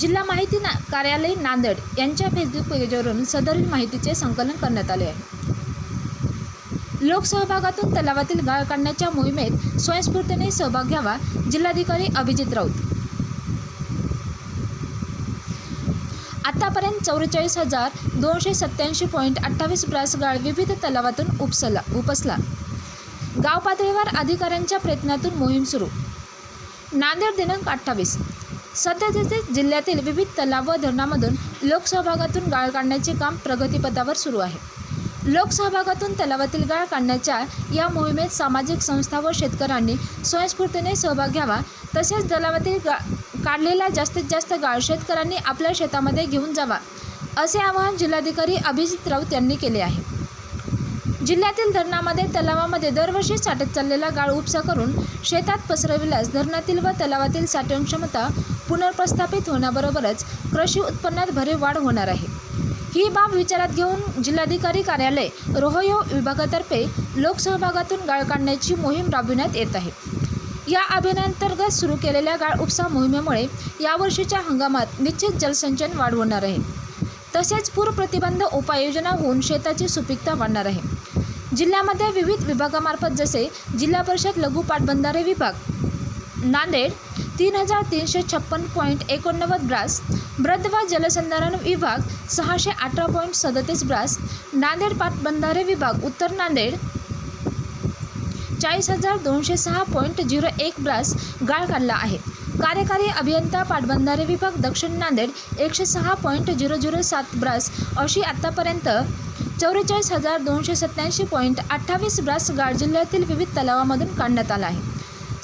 जिल्हा माहिती ना कार्यालय नांदेड यांच्या फेसबुक पेजवरून सदरील माहितीचे संकलन करण्यात आले आहे. लोकसहभागातून तलावातील गाळ काढण्याच्या मोहिमेत स्वयंस्फूर्तीने सहभाग घ्यावा जिल्हाधिकारी अभिजित राऊत. आतापर्यंत चौवेचाळीस हजार दोनशे सत्त्याऐंशी पॉईंट अठ्ठावीस ब्रास गाळ विविध तलावातून उपसला उपसला. गाव पातळीवर अधिकाऱ्यांच्या प्रयत्नातून मोहीम सुरू. नांदेड दिनांक अठ्ठावीस सध्या तिथे जिल्ह्यातील विविध तलाव व धरणामधून लोकसहभागातून गाळ काढण्याचे काम प्रगतीपथावर सुरू आहे. लोकसहभागातून तलावातील गाळ काढण्याच्या या मोहिमेत सामाजिक संस्था व शेतकऱ्यांनी स्वयंस्फूर्तीने सहभाग घ्यावा. तसेच तलावातील गा काढलेला जास्तीत जास्त गाळ शेतकऱ्यांनी आपल्या शेतामध्ये घेऊन जावा असे आवाहन जिल्हाधिकारी अभिजित राऊत यांनी केले आहे. जिल्ह्यातील धरणामध्ये तलावामध्ये दरवर्षी साठत चाललेला गाळ उपसा करून शेतात पसरविल्यास धरणातील व तलावातील साठवण क्षमता पुनर्प्रस्थापित होण्याबरोबरच कृषी उत्पन्नात भरीव वाढ होणार आहे. ही बाब विचारात घेऊन जिल्हाधिकारी कार्यालय रोहयो विभागातर्फे लोकसहभागातून गाळ काढण्याची मोहीम राबविण्यात येत आहे. या अभियानांतर्गत सुरू केलेल्या गाळ उपसा मोहिमेमुळे यावर्षीच्या हंगामात निश्चित जलसंचन वाढ होणार आहे. तसेच पूर प्रतिबंध उपाययोजना होऊन शेताची सुपीकता वाढणार आहे. जिल्ह्यामध्ये विविध विभागामार्फत जसे जिल्हा परिषद लघु पाटबंधारे विभाग नांदेड तीन हजार तीनशे छप्पन पॉईंट एकोणनव्वद ब्रास ब्रद्ध व जलसंधारण विभाग सहाशे अठरा पॉईंट सदतीस ब्रास नांदेड पाटबंधारे विभाग उत्तर नांदेड चाळीस हजार दोनशे सहा पॉईंट झिरो एक ब्रास गाळ काढला आहे. कार्यकारी अभियंता पाटबंधारे विभाग दक्षिण नांदेड एकशे सहा पॉईंट झिरो झिरो सात ब्रास अशी आत्तापर्यंत चौवेचाळीस हजार दोनशे सत्याऐंशी पॉईंट अठ्ठावीस ब्रास गाळ जिल्ह्यातील विविध तलावामधून काढण्यात आला आहे.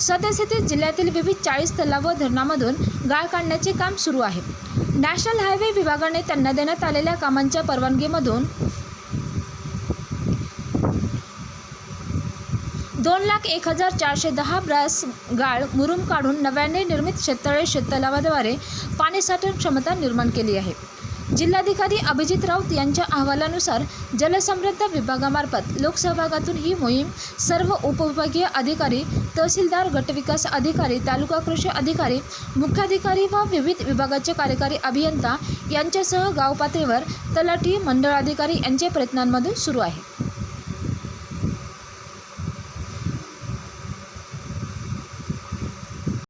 सद्यस्थितीत जिल्ह्यातील विविध चाळीस तलाव व धरणामधून गाळ काढण्याचे काम सुरू आहे. नॅशनल हायवे विभागाने त्यांना देण्यात आलेल्या कामांच्या परवानगीमधून दोन लाख एक हजार चारशे दहा ब्रास गाळ मुरुम काढून नव्याने निर्मित शेततळे शेततलावाद्वारे पाणीसाठवण क्षमता निर्माण केली आहे. जिल्हाधिकारी अभिजित राऊत यांच्या अहवालानुसार जलसमृद्ध विभागामार्फत लोकसहभागातून ही मोहीम सर्व उपविभागीय अधिकारी तहसीलदार गटविकास अधिकारी तालुका कृषी अधिकारी मुख्याधिकारी व विविध विभागाचे कार्यकारी अभियंता यांच्यासह गाव पातळीवर तलाठी मंडळ अधिकारी यांच्या प्रयत्नांमधून सुरू आहे.